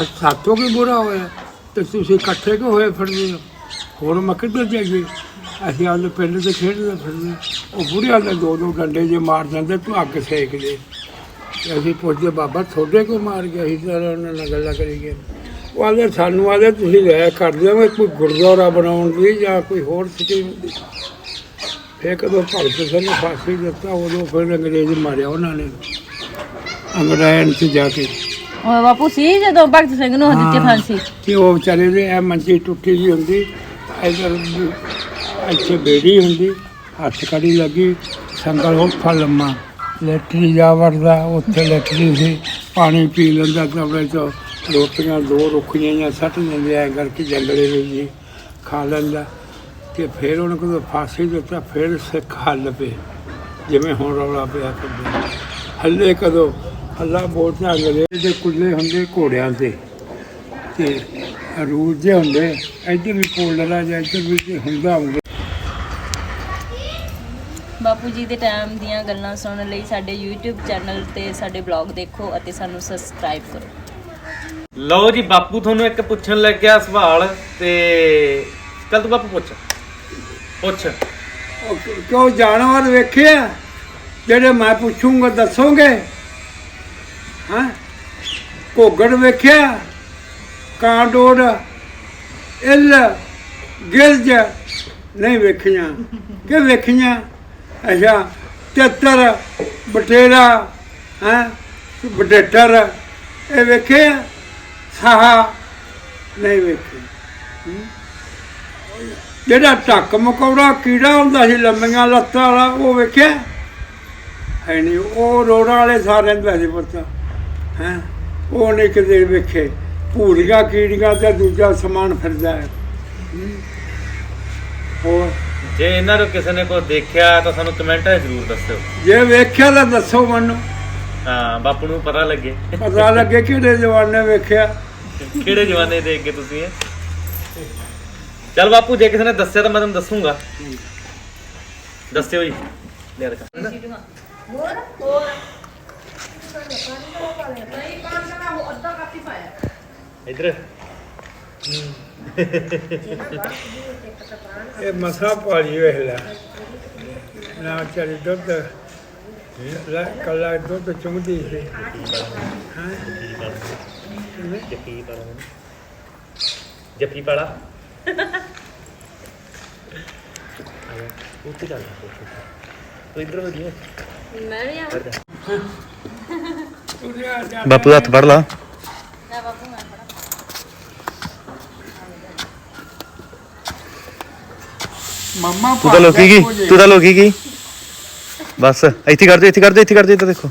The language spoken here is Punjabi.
ਅੱਜ ਸਾਤੋਂ ਕੀ ਬੁਰਾ ਹੋਇਆ? ਤੇ ਤੁਸੀਂ ਇਕੱਠੇ ਕਿਉਂ ਹੋਏ ਫਿਰਦੇ ਹੋ? ਹੋਰ ਮੱਕੀ ਕਿੱਧਰ ਜਾਈਏ? ਅਸੀਂ ਆਲੇ ਪਿੰਡ ਤੇ ਖੇਡਦੇ ਫਿਰਦੇ ਉਹ ਬੁੜਿਆਂ ਦੇ ਦੋ ਦੋ ਡੰਡੇ ਜੇ ਮਾਰ ਜਾਂਦੇ ਤੂੰ ਅੱਗ ਸੇਕਦੇ ਤੇ ਅਸੀਂ ਪੁੱਛਦੇ, ਬਾਬਾ, ਤੁਹਾਡੇ ਕੋ ਮਾਰ ਗਿਆ ਅਸੀਂ ਤਾਂ ਉਹਨਾਂ ਨਾਲ ਗੱਲਾਂ ਕਰੀ ਗਏ। ਉਹ ਆਲੇ ਸਾਨੂੰ ਆਲੇ ਤੁਸੀਂ ਲੈ ਕਰਦੇ ਹੋ ਕੋਈ ਗੁਰਦੁਆਰਾ ਬਣਾਉਣ ਦੀ ਜਾਂ ਕੋਈ ਹੋਰ ਸਕੀਮ ਦੀ? ਫਿਰ ਕਦੋਂ ਭਗਤ ਸਿੰਘ ਨੂੰ ਫਾਂਸੀ ਦਿੱਤਾ, ਉਦੋਂ ਫਿਰ ਅੰਗਰੇਜ਼ ਮਾਰਿਆ ਉਹਨਾਂ ਨੇ। ਅੰਗਰੇਜ਼ ਚ ਜਾ ਕੇ। ਉਹ ਬਾਪੂ ਸੀ ਜਦੋਂ ਭਗਤ ਸਿੰਘ ਨੂੰ ਦਿੱਤੀ ਹਾਂ। ਫਾਂਸੀ। ਤੇ ਉਹ ਵਿਚਾਰੇ ਦੇ ਇਹ ਮੰਜੀ ਟੁੱਟੀ ਜੀ ਹੁੰਦੀ ਇਧਰ ਇੱਥੇ ਬੇੜੀ ਹੁੰਦੀ ਹੱਥ ਕੜੀ ਲੱਗੀ ਸੰਗਲ ਉੱਥਾ ਲੰਮਾ ਲੈਟਰੀ ਜਾ ਵੜਦਾ ਉੱਥੇ ਲੈਟਰੀ ਸੀ ਪਾਣੀ ਪੀ ਲੈਂਦਾ ਕਮਰੇ ਚੋਂ ਰੋਟੀਆਂ ਦੋ ਰੁੱਖੀਆਂ ਜਾਂ ਸੱਟ ਜਾਂਦੇ ਐ ਕਰਕੇ ਜੰਗਲੇ ਵਿੱਚ ਜੀ ਖਾ ਲੈਂਦਾ। ਤੇ ਫਿਰ ਉਹਨੂੰ ਕਦੋਂ ਫਾਂਸੀ ਦਿੱਤਾ ਫਿਰ ਸਿੱਖ ਹੱਲ ਪਏ ਜਿਵੇਂ ਹੁਣ ਰੌਲਾ ਪਿਆ ਕਰਦੇ। ਹੱਲੇ ਕਦੋਂ ਹੱਲਾ ਬੋਲਦਾ ਅੰਗਰੇਜ਼ ਦੇ ਕੁੱਲੇ ਹੁੰਦੇ ਘੋੜਿਆਂ ਤੇ। ਤੇ ਰੂਲ ਜੇ ਹੁੰਦੇ ਇੱਧਰ ਵੀ ਪੋਲਰਾ ਜਾਂ ਇੱਧਰ ਵੀ ਹੁੰਦਾ ਹੁੰਦਾ ਬਾਪੂ ਜੀ ਦੇ ਟਾਈਮ ਦੀਆਂ ਗੱਲਾਂ ਸੁਣਨ ਲਈ ਸਾਡੇ YouTube ਚੈਨਲ ਤੇ ਸਾਡੇ ਬਲੌਗ ਦੇਖੋ ਅਤੇ ਸਾਨੂੰ ਸਬਸਕ੍ਰਾਈਬ ਕਰੋ। ਲਓ ਜੀ ਬਾਪੂ ਤੁਹਾਨੂੰ ਇੱਕ ਪੁੱਛਣ ਲੱਗਿਆ ਸਵਾਲ ਤੇ ਚੱਲ ਤੂੰ ਬਾਪੂ ਪੁੱਛ। ਪੁੱਛ। ਕਿਉਂ ਜਾਨਵਰ ਵੇਖਿਆ? ਜਿਹੜੇ ਮੈਂ ਪੁੱਛੂੰਗਾ ਦੱਸੋਗੇ? ਹਾਂ? ਘੋਗੜ ਵੇਖਿਆ? ਕਾਂਡੋੜ? ਇੱਲ? ਗਿਰਜ ਨਹੀਂ ਵੇਖੀਆਂ। ਕਿ ਵੇਖੀਆਂ? ਅੱਛਾ, ਤਿੱਤਰ, ਬਟੇਰਾ, ਹਾਂ? ਬਟੇਟਰ ਇਹ ਵੇਖੇ? ਸਾਹਾ? ਨਹੀਂ ਵੇਖੇ। ਜਿਹੜਾ ਟੱਕ ਮਕੌੜਾ ਕੀੜਾ ਹੁੰਦਾ ਸੀ, ਲੰਮੀਆਂ ਲੱਤਾਂ ਵਾਲਾ, ਉਹ ਵੇਖਿਆ? ਹੈ ਨਹੀਂ, ਉਹ ਰੋੜਾਂ ਵਾਲੇ ਸਾਰਿਆਂ ਨੂੰ ਵੈਸੇ ਪਤਾ। ਹੈ? ਉਹ ਨਹੀਂ ਕਿਤੇ ਵੇਖੇ। ਭੂਰੀਆਂ ਕੀੜੀਆਂ ਤੇ ਦੂਜਾ ਸਮਾਨ ਫਿਰਦਾ ਹੈ। ਹੂੰ। ਹੋਰ? ਜੇ ਇਹਨਾਂ ਨੂੰ ਕਿਸੇ ਨੇ ਕੋਈ ਦੇਖਿਆ ਤਾਂ ਸਾਨੂੰ ਕਮੈਂਟਾਂ 'ਚ ਜ਼ਰੂਰ ਦੱਸਿਓ। ਜੇ ਵੇਖਿਆ ਤਾਂ ਦੱਸੋ ਮੈਨੂੰ। ਹਾਂ ਬਾਪੂ ਨੂੰ ਪਤਾ ਲੱਗੇ। ਪਤਾ ਲੱਗੇ ਕਿਹੜੇ ਜਵਾਨੇ ਵੇਖਿਆ। ਕਿਹੜੇ ਜਵਾਨੇ ਦੇਖ ਕੇ ਤੁਸੀਂ ਇਹ ਚੱਲ ਬਾਪੂ ਜੇ ਕਿਸੇ ਨੇ ਦੱਸਿਆ ਤਾਂ ਮੈਂ ਤੁਹਾਨੂੰ ਦੱਸੂਗਾ। ਦੱਸਿਓ ਜੀ। ਲਿਆ ਦਿਖਾ। ਇਧਰ। ਇਹ ਮਸਾ ਪਾਲੀ ਵੇਖਲਾ ਨਾ ਚਾਰੀ ਦੁੱਧ ਲੈ ਕੱਲਾ ਦੁੱਧ ਚੁੰਗਦੀ ਸੀ। ਹਾਂ? ਜੱਫੀ ਪਾਲਾ। ਜੱਫੀ ਪਾਲਾ ਉੱਤੇ ਚੱਲ। ਤੂੰ ਇਧਰ ਜੀ। ਮੈਂ ਨਹੀਂ ਆ ਬਾਪੂ ਦਾ ਹੱਥ ਫੜ ਲਾ ਬਾਪੂ ਮੈਂ ਫੜਾ ਮੰਮਾ ਤੂੰ ਤਾਂ ਲੋਕੀ ਕੀ ਤੂੰ ਤਾਂ ਲੋਕੀ ਕੀ ਬਸ ਇੱਥੇ ਕਰ ਦੇ ਇੱਥੇ ਕਰ ਦੇ ਇੱਥੇ ਕਰ ਦੇ ਇੱਧਰ ਦੇਖੋ